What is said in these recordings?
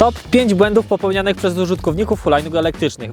Top 5 błędów popełnianych przez użytkowników hulajnóg elektrycznych.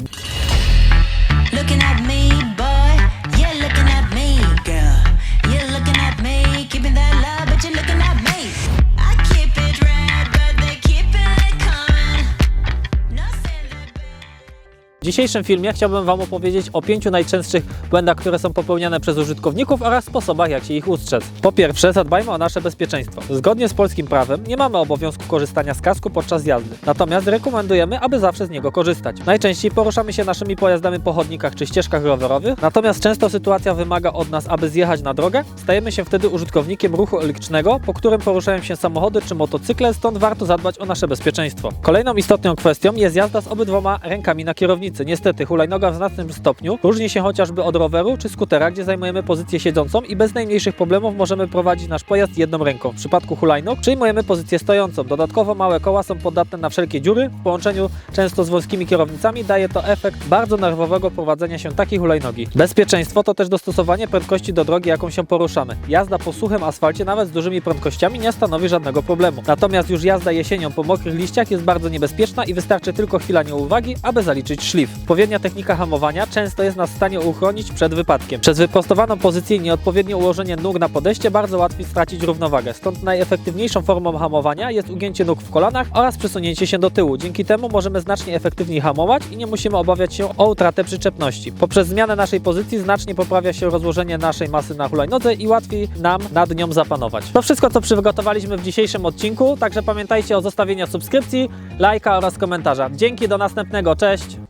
Dzisiejszym filmie chciałbym Wam opowiedzieć o pięciu najczęstszych błędach, które są popełniane przez użytkowników oraz sposobach, jak się ich ustrzec. Po pierwsze, zadbajmy o nasze bezpieczeństwo. Zgodnie z polskim prawem nie mamy obowiązku korzystania z kasku podczas jazdy. Natomiast rekomendujemy, aby zawsze z niego korzystać. Najczęściej poruszamy się naszymi pojazdami po chodnikach czy ścieżkach rowerowych, natomiast często sytuacja wymaga od nas, aby zjechać na drogę. Stajemy się wtedy użytkownikiem ruchu elektrycznego, po którym poruszają się samochody czy motocykle, stąd warto zadbać o nasze bezpieczeństwo. Kolejną istotną kwestią jest jazda z obydwoma rękami na kierownicy. Niestety, hulajnoga w znacznym stopniu różni się chociażby od roweru czy skutera, gdzie zajmujemy pozycję siedzącą i bez najmniejszych problemów możemy prowadzić nasz pojazd jedną ręką. W przypadku hulajnóg przyjmujemy pozycję stojącą. Dodatkowo małe koła są podatne na wszelkie dziury. W połączeniu często z wąskimi kierownicami daje to efekt bardzo nerwowego prowadzenia się takiej hulajnogi. Bezpieczeństwo to też dostosowanie prędkości do drogi, jaką się poruszamy. Jazda po suchym asfalcie nawet z dużymi prędkościami nie stanowi żadnego problemu. Natomiast już jazda jesienią po mokrych liściach jest bardzo niebezpieczna i wystarczy tylko chwila nieuwagi, aby zaliczyć szlif. Odpowiednia technika hamowania często jest nas w stanie uchronić przed wypadkiem. Przez wyprostowaną pozycję i nieodpowiednie ułożenie nóg na podejście bardzo łatwiej stracić równowagę. Stąd najefektywniejszą formą hamowania jest ugięcie nóg w kolanach oraz przesunięcie się do tyłu. Dzięki temu możemy znacznie efektywniej hamować i nie musimy obawiać się o utratę przyczepności. Poprzez zmianę naszej pozycji znacznie poprawia się rozłożenie naszej masy na hulajnodze i łatwiej nam nad nią zapanować. To wszystko, co przygotowaliśmy w dzisiejszym odcinku, także pamiętajcie o zostawieniu subskrypcji, lajka oraz komentarza. Dzięki, do następnego, cześć!